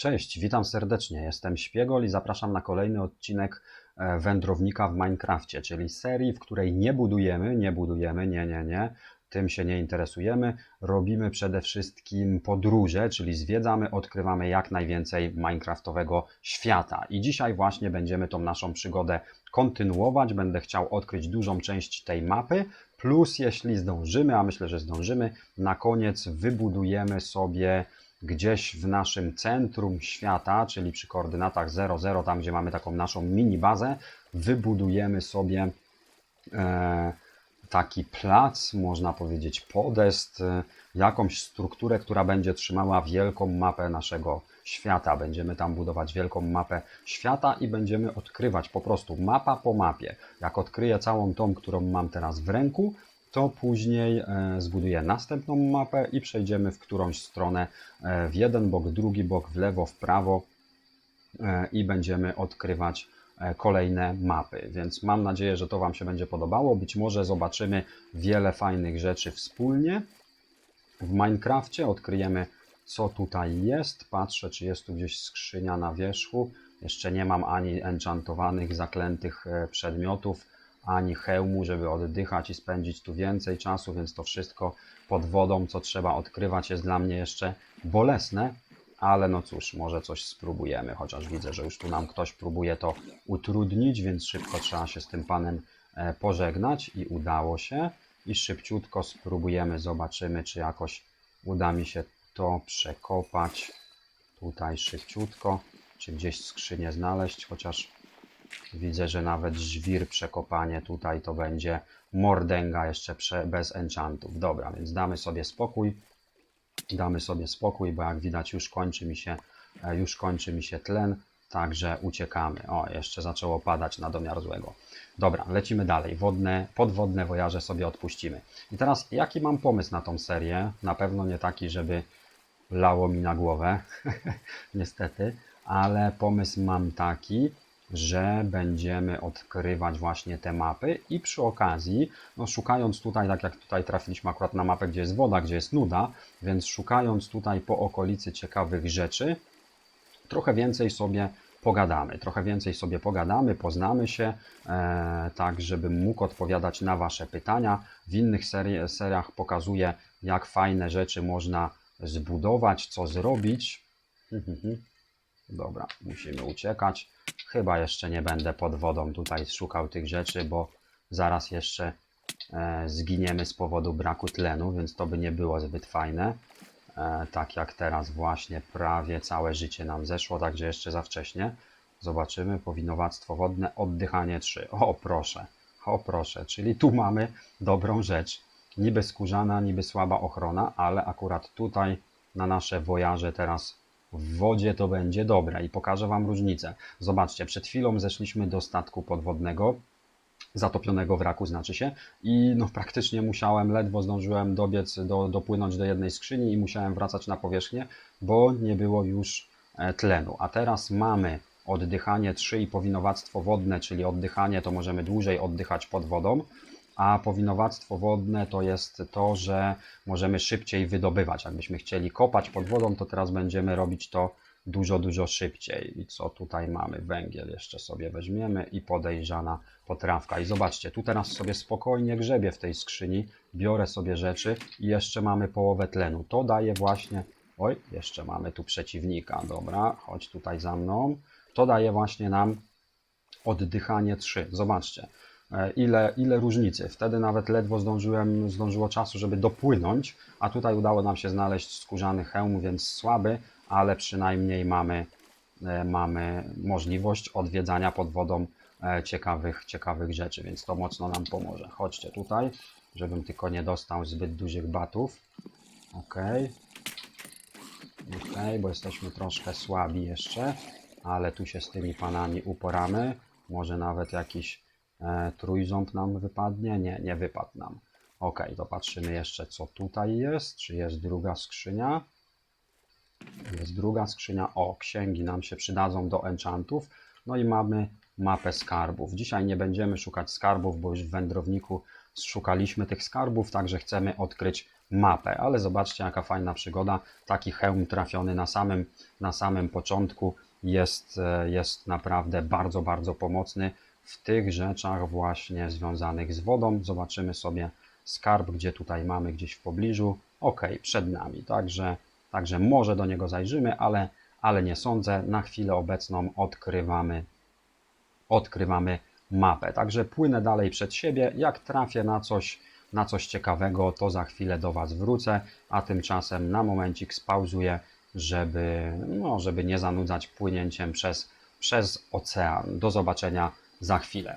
Cześć, witam serdecznie. Jestem Śpiegol i zapraszam na kolejny odcinek e, Wędrownika w Minecrafcie, czyli serii, w której nie budujemy, nie budujemy, nie, nie, nie, tym się nie interesujemy. Robimy przede wszystkim podróże, czyli zwiedzamy, odkrywamy jak najwięcej Minecraftowego świata. I dzisiaj właśnie będziemy tą naszą przygodę kontynuować. Będę chciał odkryć dużą część tej mapy, plus jeśli zdążymy, a myślę, że zdążymy, na koniec wybudujemy sobie gdzieś w naszym centrum świata, czyli przy koordynatach 00, tam gdzie mamy taką naszą mini bazę, wybudujemy sobie e, taki plac, można powiedzieć podest, e, jakąś strukturę, która będzie trzymała wielką mapę naszego świata. Będziemy tam budować wielką mapę świata i będziemy odkrywać po prostu mapa po mapie. Jak odkryję całą tą, którą mam teraz w ręku, to później e, zbuduję następną mapę i przejdziemy w którąś stronę e, w jeden bok, drugi bok, w lewo, w prawo e, i będziemy odkrywać kolejne mapy. Więc mam nadzieję, że to Wam się będzie podobało. Być może zobaczymy wiele fajnych rzeczy wspólnie. W Minecrafcie odkryjemy, co tutaj jest. Patrzę, czy jest tu gdzieś skrzynia na wierzchu. Jeszcze nie mam ani enchantowanych, zaklętych przedmiotów ani hełmu, żeby oddychać i spędzić tu więcej czasu, więc to wszystko pod wodą, co trzeba odkrywać, jest dla mnie jeszcze bolesne, ale no cóż, może coś spróbujemy, chociaż widzę, że już tu nam ktoś próbuje to utrudnić, więc szybko trzeba się z tym panem e, pożegnać i udało się. I szybciutko spróbujemy, zobaczymy, czy jakoś uda mi się to przekopać tutaj szybciutko, czy gdzieś skrzynię znaleźć, chociaż Widzę, że nawet żwir przekopanie tutaj to będzie mordęga jeszcze prze, bez enchantów. Dobra, więc damy sobie spokój. Damy sobie spokój, bo jak widać już kończy mi się, e, już kończy mi się tlen, także uciekamy. O, jeszcze zaczęło padać na domiar złego. Dobra, lecimy dalej. Wodne, podwodne wojaże sobie odpuścimy. I teraz jaki mam pomysł na tą serię? Na pewno nie taki, żeby lało mi na głowę, niestety, ale pomysł mam taki, że będziemy odkrywać właśnie te mapy i przy okazji, no szukając tutaj, tak jak tutaj trafiliśmy akurat na mapę, gdzie jest woda, gdzie jest nuda, więc szukając tutaj po okolicy ciekawych rzeczy, trochę więcej sobie pogadamy, trochę więcej sobie pogadamy, poznamy się, e, tak żebym mógł odpowiadać na Wasze pytania. W innych seri seriach pokazuję, jak fajne rzeczy można zbudować, co zrobić. Dobra, musimy uciekać. Chyba jeszcze nie będę pod wodą tutaj szukał tych rzeczy, bo zaraz jeszcze e, zginiemy z powodu braku tlenu, więc to by nie było zbyt fajne. E, tak jak teraz właśnie prawie całe życie nam zeszło, także jeszcze za wcześnie. Zobaczymy, powinowactwo wodne, oddychanie 3. O proszę, o proszę, czyli tu mamy dobrą rzecz. Niby skórzana, niby słaba ochrona, ale akurat tutaj na nasze wojaże teraz w wodzie to będzie dobre i pokażę Wam różnicę. Zobaczcie, przed chwilą zeszliśmy do statku podwodnego, zatopionego wraku znaczy się i no praktycznie musiałem, ledwo zdążyłem dobiec, do, dopłynąć do jednej skrzyni i musiałem wracać na powierzchnię, bo nie było już e, tlenu. A teraz mamy oddychanie 3 i powinowactwo wodne, czyli oddychanie to możemy dłużej oddychać pod wodą, a powinowactwo wodne to jest to, że możemy szybciej wydobywać. Jakbyśmy chcieli kopać pod wodą, to teraz będziemy robić to dużo, dużo szybciej. I co tutaj mamy? Węgiel jeszcze sobie weźmiemy i podejrzana potrawka. I zobaczcie, tu teraz sobie spokojnie grzebię w tej skrzyni, biorę sobie rzeczy i jeszcze mamy połowę tlenu. To daje właśnie... Oj, jeszcze mamy tu przeciwnika. Dobra, chodź tutaj za mną. To daje właśnie nam oddychanie 3. Zobaczcie. E, ile, ile różnicy. Wtedy nawet ledwo zdążyłem, zdążyło czasu, żeby dopłynąć, a tutaj udało nam się znaleźć skórzany hełm, więc słaby, ale przynajmniej mamy, e, mamy możliwość odwiedzania pod wodą e, ciekawych, ciekawych rzeczy, więc to mocno nam pomoże. Chodźcie tutaj, żebym tylko nie dostał zbyt dużych batów. Ok. Ok, bo jesteśmy troszkę słabi jeszcze, ale tu się z tymi panami uporamy. Może nawet jakiś E, trójząb nam wypadnie? Nie, nie wypadł nam. Ok, to patrzymy jeszcze, co tutaj jest. Czy jest druga skrzynia? Jest druga skrzynia. O, księgi nam się przydadzą do enchantów. No i mamy mapę skarbów. Dzisiaj nie będziemy szukać skarbów, bo już w wędrowniku szukaliśmy tych skarbów, także chcemy odkryć mapę. Ale zobaczcie, jaka fajna przygoda. Taki hełm trafiony na samym, na samym początku jest, e, jest naprawdę bardzo, bardzo pomocny w tych rzeczach właśnie związanych z wodą. Zobaczymy sobie skarb, gdzie tutaj mamy gdzieś w pobliżu. Ok, przed nami, także, także może do niego zajrzymy, ale, ale nie sądzę. Na chwilę obecną odkrywamy, odkrywamy mapę. Także płynę dalej przed siebie. Jak trafię na coś, na coś ciekawego, to za chwilę do Was wrócę, a tymczasem na momencik spauzuję, żeby, no, żeby nie zanudzać płynięciem przez, przez ocean. Do zobaczenia za chwilę.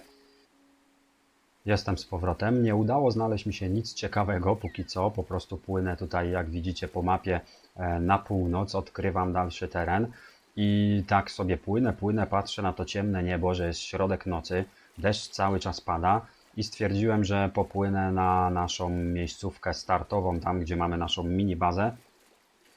Jestem z powrotem. Nie udało znaleźć mi się nic ciekawego póki co. Po prostu płynę tutaj, jak widzicie, po mapie e, na północ, odkrywam dalszy teren i tak sobie płynę, płynę, patrzę na to ciemne niebo, że jest środek nocy, deszcz cały czas pada i stwierdziłem, że popłynę na naszą miejscówkę startową, tam gdzie mamy naszą mini bazę,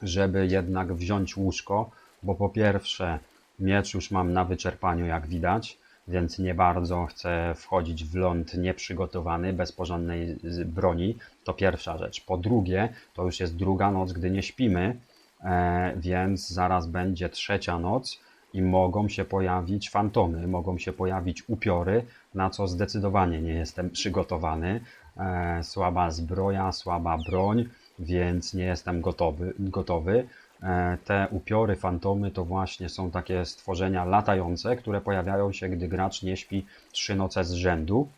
żeby jednak wziąć łóżko, bo po pierwsze miecz już mam na wyczerpaniu, jak widać, więc nie bardzo chcę wchodzić w ląd nieprzygotowany, bez porządnej broni. To pierwsza rzecz. Po drugie, to już jest druga noc, gdy nie śpimy, e, więc zaraz będzie trzecia noc i mogą się pojawić fantomy, mogą się pojawić upiory, na co zdecydowanie nie jestem przygotowany. E, słaba zbroja, słaba broń, więc nie jestem gotowy. gotowy. E, Te upiory, fantomy to właśnie są takie stworzenia latające, które pojawiają się, gdy gracz nie śpi trzy noce z rzędu.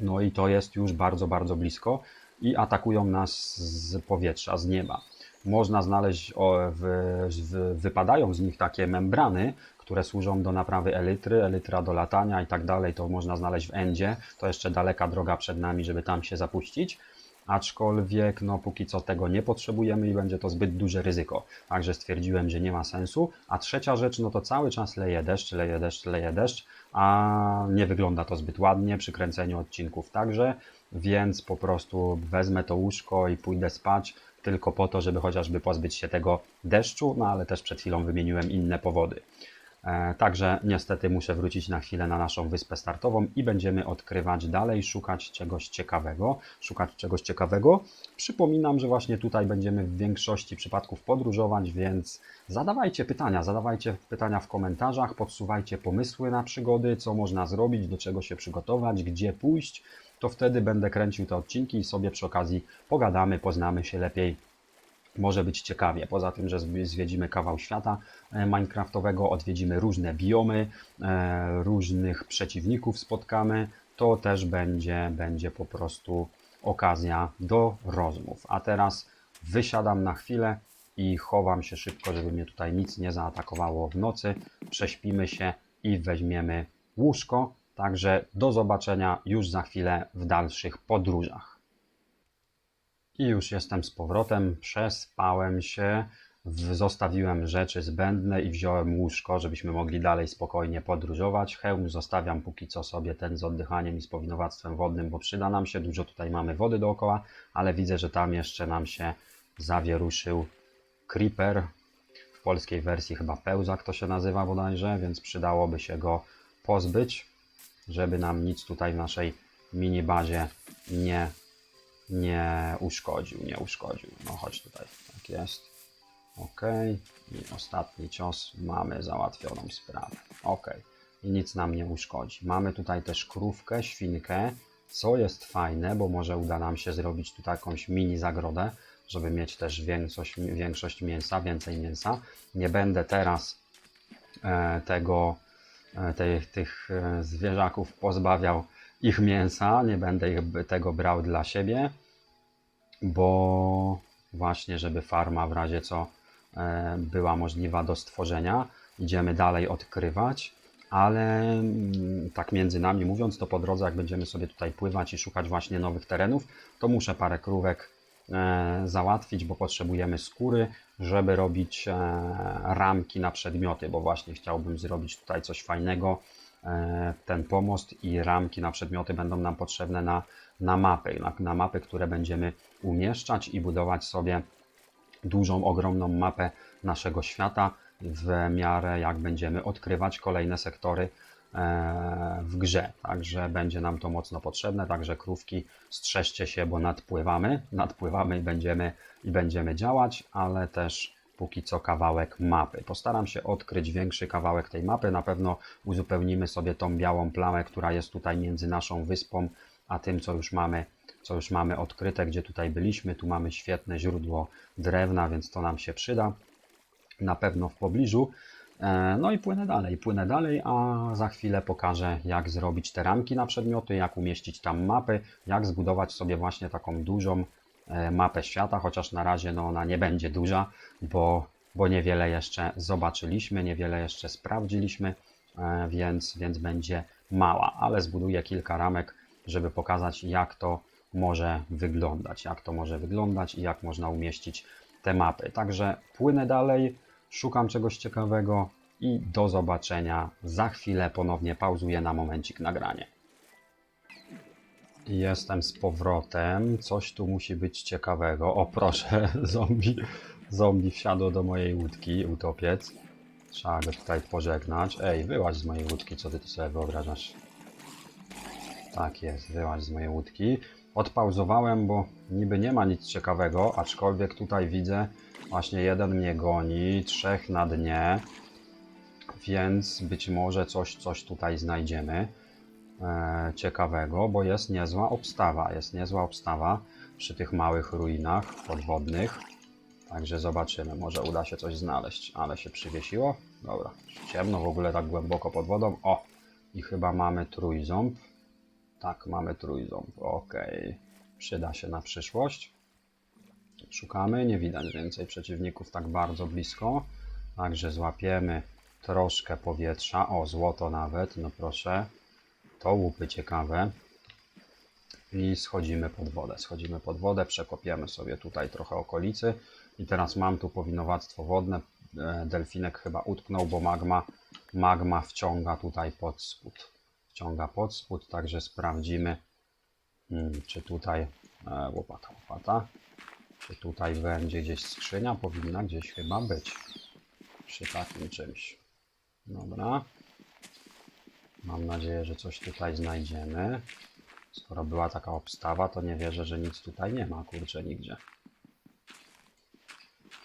No i to jest już bardzo, bardzo blisko i atakują nas z powietrza, z nieba. Można znaleźć, w, w, wypadają z nich takie membrany, które służą do naprawy elitry, elitra do latania i tak dalej. To można znaleźć w Endzie. To jeszcze daleka droga przed nami, żeby tam się zapuścić. Aczkolwiek, no póki co tego nie potrzebujemy i będzie to zbyt duże ryzyko. Także stwierdziłem, że nie ma sensu. A trzecia rzecz, no to cały czas leje deszcz, leje deszcz, leje deszcz, a nie wygląda to zbyt ładnie przy kręceniu odcinków także, więc po prostu wezmę to łóżko i pójdę spać tylko po to, żeby chociażby pozbyć się tego deszczu, no ale też przed chwilą wymieniłem inne powody. E, Także niestety muszę wrócić na chwilę na naszą wyspę startową i będziemy odkrywać dalej, szukać czegoś ciekawego. Szukać czegoś ciekawego. Przypominam, że właśnie tutaj będziemy w większości przypadków podróżować, więc zadawajcie pytania, zadawajcie pytania w komentarzach, podsuwajcie pomysły na przygody, co można zrobić, do czego się przygotować, gdzie pójść. To wtedy będę kręcił te odcinki i sobie przy okazji pogadamy, poznamy się lepiej może być ciekawie. Poza tym, że zwi- zwiedzimy kawał świata e, Minecraftowego, odwiedzimy różne biomy, e, różnych przeciwników spotkamy, to też będzie, będzie po prostu okazja do rozmów. A teraz wysiadam na chwilę i chowam się szybko, żeby mnie tutaj nic nie zaatakowało w nocy. Prześpimy się i weźmiemy łóżko. Także do zobaczenia już za chwilę w dalszych podróżach. I już jestem z powrotem, przespałem się, zostawiłem rzeczy zbędne i wziąłem łóżko, żebyśmy mogli dalej spokojnie podróżować. Hełm zostawiam póki co sobie ten z oddychaniem i z powinowactwem wodnym, bo przyda nam się. Dużo tutaj mamy wody dookoła, ale widzę, że tam jeszcze nam się zawieruszył creeper. W polskiej wersji chyba pełzak to się nazywa bodajże, więc przydałoby się go pozbyć, żeby nam nic tutaj w naszej mini bazie nie nie uszkodził, nie uszkodził. No chodź tutaj, tak jest. Ok. I ostatni cios mamy załatwioną sprawę. Ok. I nic nam nie uszkodzi. Mamy tutaj też krówkę, świnkę, co jest fajne, bo może uda nam się zrobić tu jakąś mini zagrodę, żeby mieć też większość, większość mięsa, więcej mięsa. Nie będę teraz e, tego, tych, tych e, zwierzaków pozbawiał ich mięsa, nie będę ich, tego brał dla siebie, bo właśnie, żeby farma w razie co e, była możliwa do stworzenia. Idziemy dalej odkrywać, ale mm, tak między nami mówiąc, to po drodze, jak będziemy sobie tutaj pływać i szukać właśnie nowych terenów, to muszę parę krówek e, załatwić, bo potrzebujemy skóry, żeby robić e, ramki na przedmioty, bo właśnie chciałbym zrobić tutaj coś fajnego. E, ten pomost i ramki na przedmioty będą nam potrzebne na, na mapy, na, na mapy, które będziemy umieszczać i budować sobie dużą, ogromną mapę naszego świata w miarę jak będziemy odkrywać kolejne sektory e, w grze. Także będzie nam to mocno potrzebne. Także krówki, strzeżcie się, bo nadpływamy. Nadpływamy i będziemy, i będziemy działać, ale też póki co kawałek mapy. Postaram się odkryć większy kawałek tej mapy. Na pewno uzupełnimy sobie tą białą plamę, która jest tutaj między naszą wyspą a tym, co już mamy, co już mamy odkryte, gdzie tutaj byliśmy. Tu mamy świetne źródło drewna, więc to nam się przyda. Na pewno w pobliżu. E, No i płynę dalej, płynę dalej, a za chwilę pokażę, jak zrobić te ramki na przedmioty, jak umieścić tam mapy, jak zbudować sobie właśnie taką dużą e, mapę świata, chociaż na razie no, ona nie będzie duża, bo, bo niewiele jeszcze zobaczyliśmy, niewiele jeszcze sprawdziliśmy, e, więc, więc będzie mała, ale zbuduję kilka ramek, żeby pokazać, jak to może wyglądać, jak to może wyglądać i jak można umieścić te mapy. Także płynę dalej, szukam czegoś ciekawego i do zobaczenia za chwilę. Ponownie pauzuję na momencik nagranie. Jestem z powrotem. Coś tu musi być ciekawego. O proszę, zombie, zombie wsiadło do mojej łódki, utopiec. Trzeba go tutaj pożegnać. Ej, wyłaź z mojej łódki, co ty tu sobie wyobrażasz? Tak jest, wyłaź z mojej łódki. Odpauzowałem, bo niby nie ma nic ciekawego, aczkolwiek tutaj widzę właśnie jeden mnie goni, trzech na dnie, więc być może coś, coś tutaj znajdziemy e, ciekawego, bo jest niezła obstawa, jest niezła obstawa przy tych małych ruinach podwodnych. Także zobaczymy, może uda się coś znaleźć, ale się przywiesiło. Dobra, ciemno w ogóle tak głęboko pod wodą. O, i chyba mamy trójząb. Tak, mamy trójząb. Ok, przyda się na przyszłość. Szukamy, nie widać więcej przeciwników tak bardzo blisko. Także złapiemy troszkę powietrza. O, złoto nawet, no proszę. To łupy ciekawe. I schodzimy pod wodę. Schodzimy pod wodę, przekopiemy sobie tutaj trochę okolicy. I teraz mam tu powinowactwo wodne. E, Delfinek chyba utknął, bo magma, magma wciąga tutaj pod spód. Wciąga pod spód, także sprawdzimy, hmm, czy tutaj e, łopata, łopata. Czy tutaj będzie gdzieś skrzynia? Powinna gdzieś chyba być. Przy takim czymś. Dobra. Mam nadzieję, że coś tutaj znajdziemy. Skoro była taka obstawa, to nie wierzę, że nic tutaj nie ma, kurczę, nigdzie.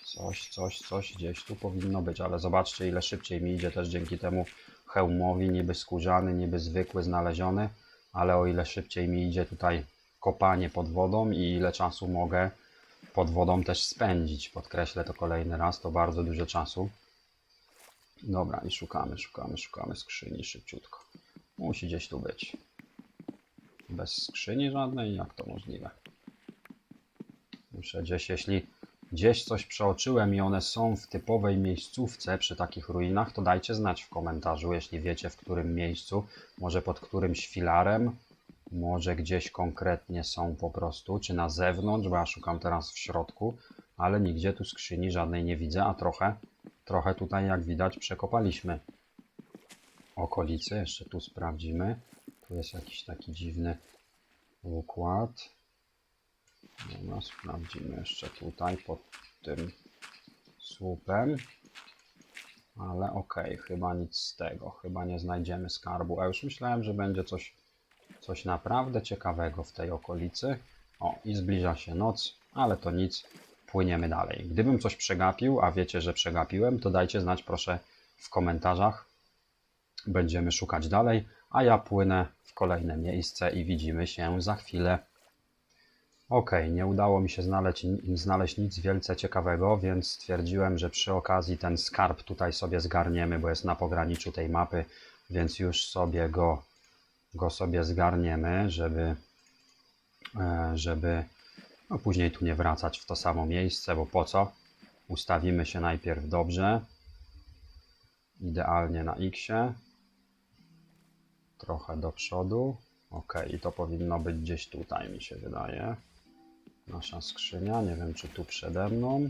Coś, coś, coś gdzieś tu powinno być, ale zobaczcie, ile szybciej mi idzie też dzięki temu hełmowi, niby skórzany, niby zwykły, znaleziony, ale o ile szybciej mi idzie tutaj kopanie pod wodą i ile czasu mogę pod wodą też spędzić. Podkreślę to kolejny raz, to bardzo dużo czasu. Dobra, i szukamy, szukamy, szukamy skrzyni szybciutko. Musi gdzieś tu być. Bez skrzyni żadnej? Jak to możliwe? Muszę gdzieś, jeśli gdzieś coś przeoczyłem i one są w typowej miejscówce przy takich ruinach, to dajcie znać w komentarzu, jeśli wiecie w którym miejscu, może pod którymś filarem, może gdzieś konkretnie są po prostu, czy na zewnątrz, bo ja szukam teraz w środku, ale nigdzie tu skrzyni żadnej nie widzę, a trochę, trochę tutaj jak widać przekopaliśmy okolicy. Jeszcze tu sprawdzimy. Tu jest jakiś taki dziwny układ. Dobra, sprawdzimy jeszcze tutaj pod tym słupem. Ale okej, chyba nic z tego. Chyba nie znajdziemy skarbu. A już myślałem, że będzie coś, coś naprawdę ciekawego w tej okolicy. O, i zbliża się noc, ale to nic. Płyniemy dalej. Gdybym coś przegapił, a wiecie, że przegapiłem, to dajcie znać proszę w komentarzach. Będziemy szukać dalej, a ja płynę w kolejne miejsce i widzimy się za chwilę. Ok, nie udało mi się znaleźć, znaleźć nic wielce ciekawego, więc stwierdziłem, że przy okazji ten skarb tutaj sobie zgarniemy, bo jest na pograniczu tej mapy, więc już sobie go, go sobie zgarniemy, żeby, e, żeby no później tu nie wracać w to samo miejsce, bo po co? Ustawimy się najpierw dobrze, idealnie na X, trochę do przodu. Ok, i to powinno być gdzieś tutaj, mi się wydaje. Nasza skrzynia, nie wiem czy tu przede mną.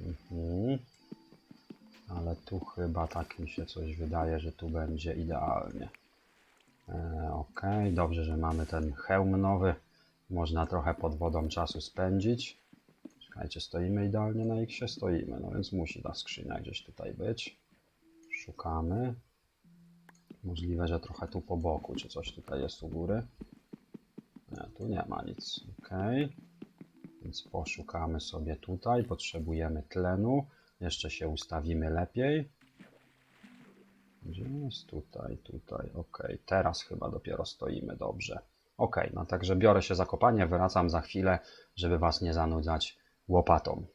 Mhm. Ale tu chyba tak mi się coś wydaje, że tu będzie idealnie. E, ok, dobrze, że mamy ten hełm nowy. Można trochę pod wodą czasu spędzić. Czekajcie, stoimy idealnie na X? Stoimy, no więc musi ta skrzynia gdzieś tutaj być. Szukamy. Możliwe, że trochę tu po boku, czy coś tutaj jest u góry. Nie, tu nie ma nic. Ok. Więc poszukamy sobie tutaj. Potrzebujemy tlenu. Jeszcze się ustawimy lepiej. Gdzie jest? Tutaj, tutaj. Ok. Teraz chyba dopiero stoimy dobrze. Ok, no także biorę się za kopanie. Wracam za chwilę, żeby Was nie zanudzać łopatą.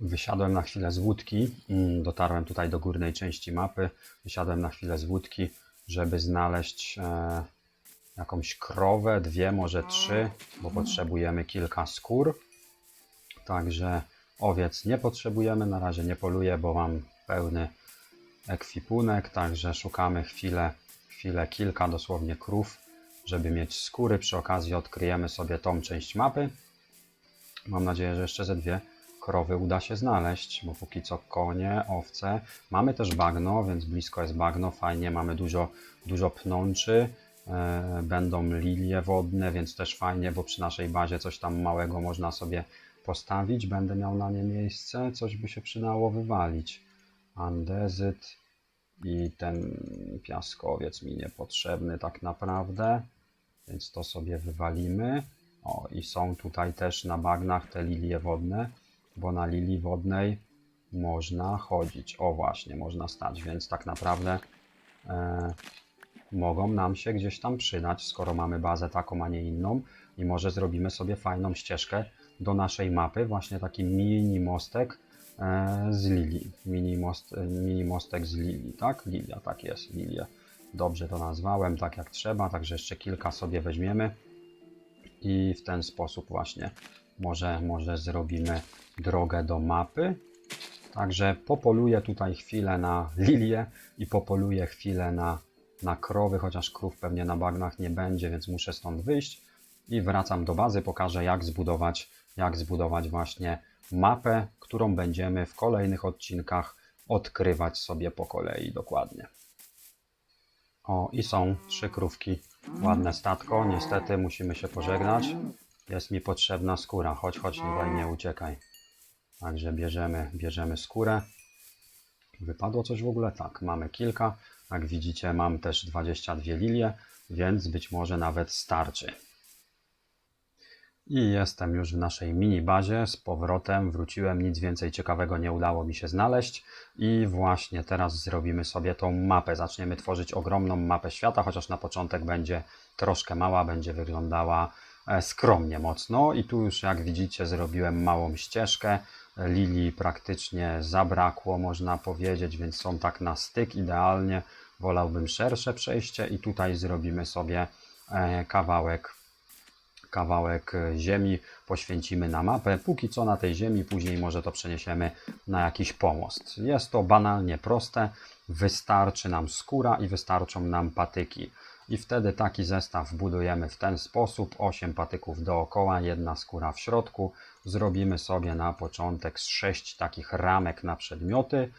Wysiadłem na chwilę z łódki, mm, dotarłem tutaj do górnej części mapy, wysiadłem na chwilę z łódki, żeby znaleźć e, jakąś krowę, dwie, może trzy, bo potrzebujemy kilka skór. Także owiec nie potrzebujemy, na razie nie poluję, bo mam pełny ekwipunek, także szukamy chwilę, chwilę kilka dosłownie krów, żeby mieć skóry. Przy okazji odkryjemy sobie tą część mapy. Mam nadzieję, że jeszcze ze dwie krowy uda się znaleźć, bo póki co konie, owce. Mamy też bagno, więc blisko jest bagno, fajnie, mamy dużo, dużo pnączy. E, Będą lilie wodne, więc też fajnie, bo przy naszej bazie coś tam małego można sobie postawić. Będę miał na nie miejsce, coś by się przydało wywalić. Andezyt i ten piaskowiec mi niepotrzebny tak naprawdę, więc to sobie wywalimy. O, i są tutaj też na bagnach te lilie wodne, bo na lilii wodnej można chodzić. O, właśnie, można stać, więc tak naprawdę e, mogą nam się gdzieś tam przydać, skoro mamy bazę taką, a nie inną. I może zrobimy sobie fajną ścieżkę do naszej mapy, właśnie taki mini mostek e, z lilii. Mini, most, mini mostek z lilii, tak? Lilia, tak jest, lilia. Dobrze to nazwałem, tak jak trzeba, także jeszcze kilka sobie weźmiemy i w ten sposób właśnie może, może zrobimy drogę do mapy. Także popoluję tutaj chwilę na lilię i popoluję chwilę na, na krowy, chociaż krów pewnie na bagnach nie będzie, więc muszę stąd wyjść i wracam do bazy, pokażę jak zbudować, jak zbudować właśnie mapę, którą będziemy w kolejnych odcinkach odkrywać sobie po kolei dokładnie. O, i są trzy krówki. Ładne statko. Niestety musimy się pożegnać. Jest mi potrzebna skóra. Chodź, chodź, nie, nie uciekaj. Także bierzemy, bierzemy skórę. Wypadło coś w ogóle? Tak, mamy kilka. Jak widzicie, mam też 22 lilie, więc być może nawet starczy. I jestem już w naszej mini bazie. Z powrotem wróciłem, nic więcej ciekawego nie udało mi się znaleźć. I właśnie teraz zrobimy sobie tą mapę. Zaczniemy tworzyć ogromną mapę świata, chociaż na początek będzie troszkę mała, będzie wyglądała e, skromnie mocno. I tu już jak widzicie zrobiłem małą ścieżkę. Lilii praktycznie zabrakło, można powiedzieć, więc są tak na styk idealnie. Wolałbym szersze przejście i tutaj zrobimy sobie e, kawałek kawałek ziemi poświęcimy na mapę. Póki co na tej ziemi, później może to przeniesiemy na jakiś pomost. Jest to banalnie proste. Wystarczy nam skóra i wystarczą nam patyki. I wtedy taki zestaw budujemy w ten sposób. 8 patyków dookoła, jedna skóra w środku. Zrobimy sobie na początek z 6 takich ramek na przedmioty.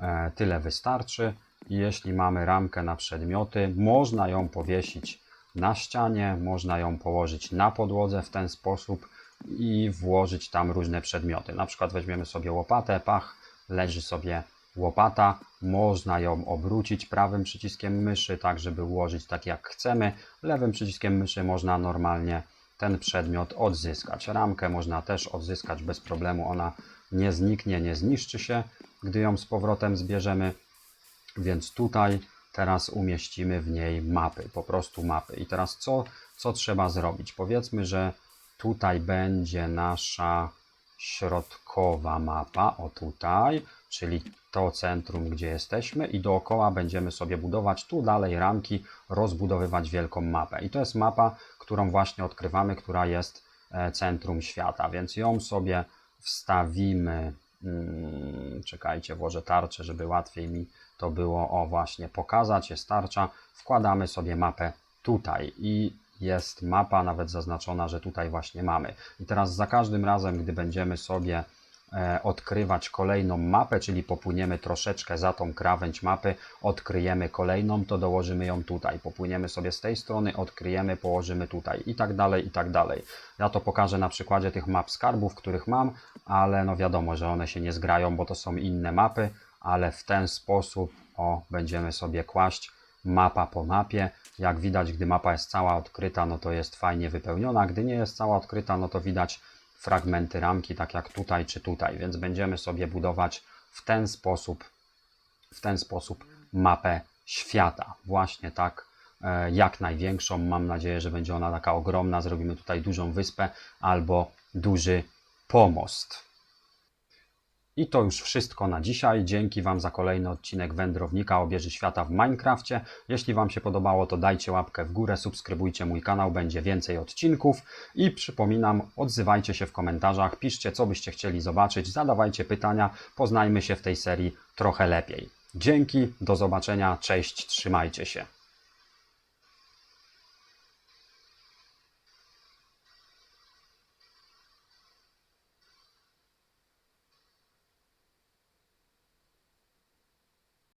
E, Tyle wystarczy. Jeśli mamy ramkę na przedmioty, można ją powiesić na ścianie, można ją położyć na podłodze w ten sposób i włożyć tam różne przedmioty. Na przykład weźmiemy sobie łopatę, pach, leży sobie łopata, można ją obrócić prawym przyciskiem myszy, tak żeby ułożyć tak jak chcemy. Lewym przyciskiem myszy można normalnie ten przedmiot odzyskać. Ramkę można też odzyskać bez problemu, ona nie zniknie, nie zniszczy się, gdy ją z powrotem zbierzemy. Więc tutaj teraz umieścimy w niej mapy, po prostu mapy. I teraz co, co trzeba zrobić? Powiedzmy, że tutaj będzie nasza środkowa mapa, o tutaj, czyli to centrum, gdzie jesteśmy i dookoła będziemy sobie budować tu dalej ramki, rozbudowywać wielką mapę. I to jest mapa, którą właśnie odkrywamy, która jest e, centrum świata, więc ją sobie wstawimy Hmm, czekajcie, włożę tarczę, żeby łatwiej mi to było o właśnie pokazać. Jest tarcza. Wkładamy sobie mapę tutaj i jest mapa nawet zaznaczona, że tutaj właśnie mamy. I teraz za każdym razem, gdy będziemy sobie e, odkrywać kolejną mapę, czyli popłyniemy troszeczkę za tą krawędź mapy, odkryjemy kolejną, to dołożymy ją tutaj. Popłyniemy sobie z tej strony, odkryjemy, położymy tutaj i tak dalej, i tak dalej. Ja to pokażę na przykładzie tych map skarbów, których mam, ale no wiadomo, że one się nie zgrają, bo to są inne mapy, ale w ten sposób o, będziemy sobie kłaść mapa po mapie. Jak widać, gdy mapa jest cała odkryta, no to jest fajnie wypełniona. Gdy nie jest cała odkryta, no to widać fragmenty ramki, tak jak tutaj czy tutaj, więc będziemy sobie budować w ten sposób, w ten sposób mapę świata. Właśnie tak, e, jak największą. Mam nadzieję, że będzie ona taka ogromna. Zrobimy tutaj dużą wyspę albo duży pomost. I to już wszystko na dzisiaj. Dzięki Wam za kolejny odcinek Wędrownika Obieży Świata w Minecrafcie. Jeśli Wam się podobało, to dajcie łapkę w górę, subskrybujcie mój kanał, będzie więcej odcinków. I przypominam, odzywajcie się w komentarzach, piszcie co byście chcieli zobaczyć, zadawajcie pytania, poznajmy się w tej serii trochę lepiej. Dzięki, do zobaczenia, cześć, trzymajcie się.